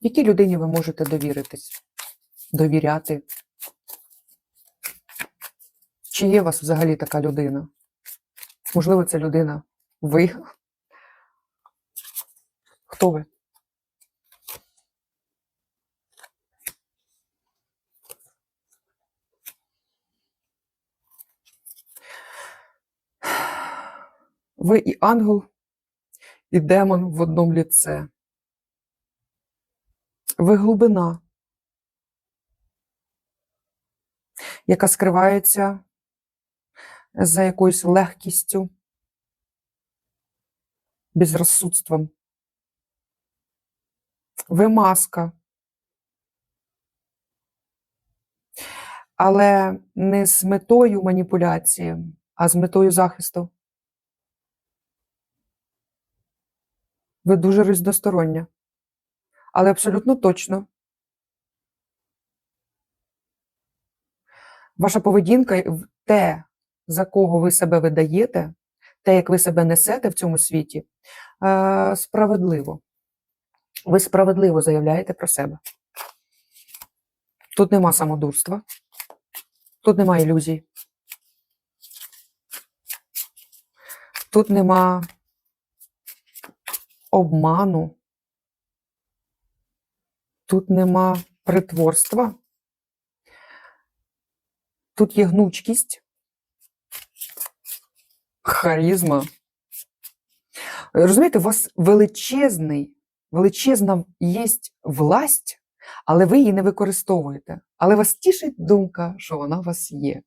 Якій людині ви можете довіритись? Довіряти? Чи є у вас взагалі така людина? Можливо, це людина ви? Хто ви? Ви і ангел, і демон в одному ліце. Ви глибина, яка скривається за якоюсь легкістю, безрозсудством. Ви маска. Але не з метою маніпуляції, а з метою захисту. Ви дуже різностороння. Але абсолютно точно. Ваша поведінка, те, за кого ви себе видаєте, те, як ви себе несете в цьому світі, е, справедливо. Ви справедливо заявляєте про себе. Тут нема самодурства, тут нема ілюзій. Тут нема обману. Тут нема притворства. Тут є гнучкість, харизма. Розумієте, у вас величезний, величезна є власть, але ви її не використовуєте. Але вас тішить думка, що вона у вас є.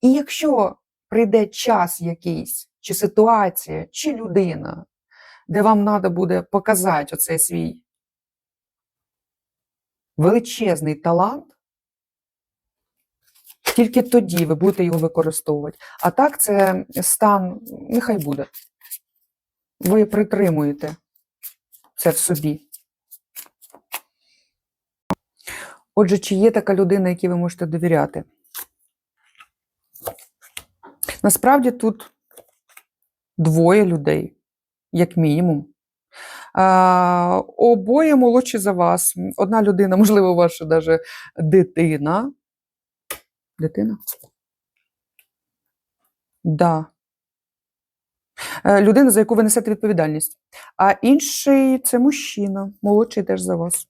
І якщо прийде час якийсь, чи ситуація, чи людина, де вам треба буде показати оцей свій величезний талант, тільки тоді ви будете його використовувати. А так, це стан, нехай буде. Ви притримуєте це в собі. Отже, чи є така людина, якій ви можете довіряти? Насправді тут двоє людей, як мінімум. Обоє молодші за вас. Одна людина, можливо, ваша даже дитина. Дитина? Да. Е, Людина, за яку ви несете відповідальність. А інший це мужчина, молодший теж за вас.